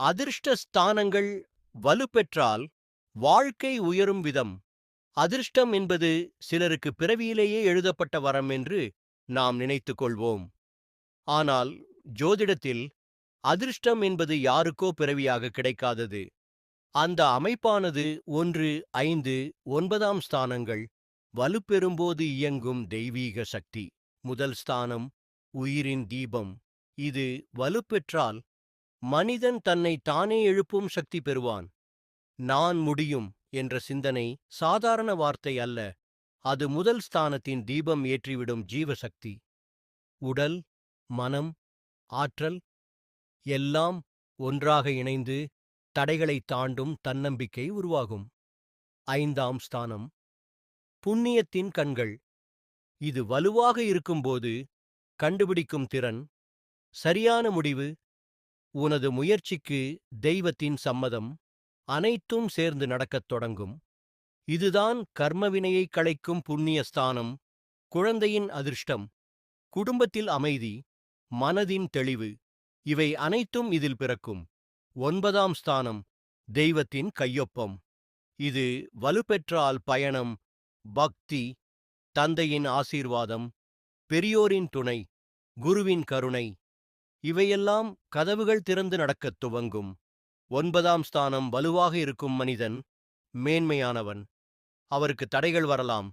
அதிர்ஷ்ட ஸ்தானங்கள் வலுப்பெற்றால் வாழ்க்கை உயரும் விதம். அதிர்ஷ்டம் என்பது சிலருக்கு பிறவியிலேயே எழுதப்பட்ட வரம் என்று நாம் நினைத்துக் கொள்வோம் ஆனால் ஜோதிடத்தில் அதிர்ஷ்டம் என்பது யாருக்கோ பிறவியாக கிடைக்காதது. அந்த அமைப்பானது ஒன்று ஐந்து ஒன்பதாம் ஸ்தானங்கள் வலுப்பெறும்போது இயங்கும் தெய்வீக சக்தி. முதல் ஸ்தானம் உயிரின் தீபம். இது வலுப்பெற்றால் மனிதன் தன்னை தானே எழுப்பும் சக்தி பெறுவான். நான் முடியும் என்ற சிந்தனை சாதாரண வார்த்தை அல்ல. அது முதல் ஸ்தானத்தின் தீபம் ஏற்றிவிடும் ஜீவசக்தி. உடல் மனம் ஆற்றல் எல்லாம் ஒன்றாக இணைந்து தடைகளை தாண்டும் தன்னம்பிக்கை உருவாகும். ஐந்தாம் ஸ்தானம். புண்ணியத்தின் கண்கள். இது வலுவாக இருக்கும்போது கண்டுபிடிக்கும் திறன். சரியான முடிவு உனது முயற்சிக்கு தெய்வத்தின் சம்மதம் அனைத்தும் சேர்ந்து நடக்கத் தொடங்கும். இதுதான் கர்மவினையை களைக்கும் புண்ணிய ஸ்தானம் குழந்தையின் அதிர்ஷ்டம் குடும்பத்தில் அமைதி மனதின் தெளிவு இவை அனைத்தும் இதில் பிறக்கும். ஒன்பதாம் ஸ்தானம் தெய்வத்தின் கையொப்பம். இது வலுப்பெற்றால் பயணம் பக்தி தந்தையின் ஆசீர்வாதம் பெரியோரின் துணை குருவின் கருணை. இவையெல்லாம் கதவுகள் திறந்து நடக்கத் துவங்கும். ஒன்பதாம் ஸ்தானம் வலுவாக இருக்கும் மனிதன் மேன்மையானவன். அவருக்கு தடைகள் வரலாம்.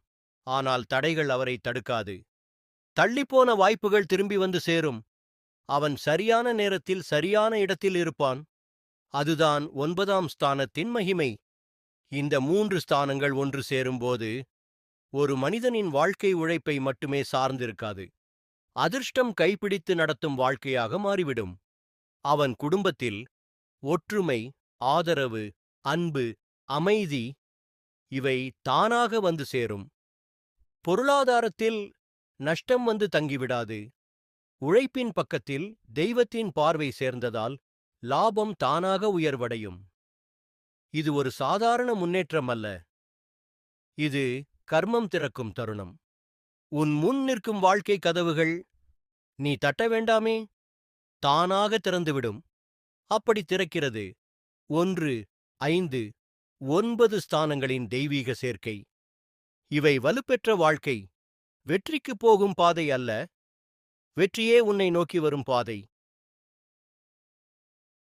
ஆனால் தடைகள் அவரை தடுக்காது. தள்ளிப்போன வாய்ப்புகள் திரும்பி வந்து சேரும். அவன் சரியான நேரத்தில் சரியான இடத்தில் இருப்பான். அதுதான் ஒன்பதாம் ஸ்தானத்தின் மகிமை. இந்த மூன்று ஸ்தானங்கள் ஒன்று சேரும்போது ஒரு மனிதனின் வாழ்க்கை உழைப்பை மட்டுமே சார்ந்திருக்காது. அதிர்ஷ்டம் கைப்பிடித்து நடத்தும் வாழ்க்கையாக மாறிவிடும். அவன் குடும்பத்தில் ஒற்றுமை ஆதரவு அன்பு அமைதி இவை தானாக வந்து சேரும். பொருளாதாரத்தில் நஷ்டம் வந்து தங்கிவிடாது. உழைப்பின் பக்கத்தில் தெய்வத்தின் பார்வை சேர்ந்ததால் லாபம் தானாக உயர்வடையும். இது ஒரு சாதாரண முன்னேற்றம் அல்ல. இது கர்மம் திறக்கும் தருணம். உன் முன் நிற்கும் வாழ்க்கை கதவுகள் நீ தட்ட வேண்டாமே தானாக திறந்துவிடும். அப்படி திறக்கிறது. ஒன்று ஐந்து ஒன்பது ஸ்தானங்களின் தெய்வீக சேர்க்கை. இவை வலுப்பெற்ற வாழ்க்கை. வெற்றிக்குப் போகும் பாதை அல்ல. வெற்றியே உன்னை நோக்கி வரும் பாதை.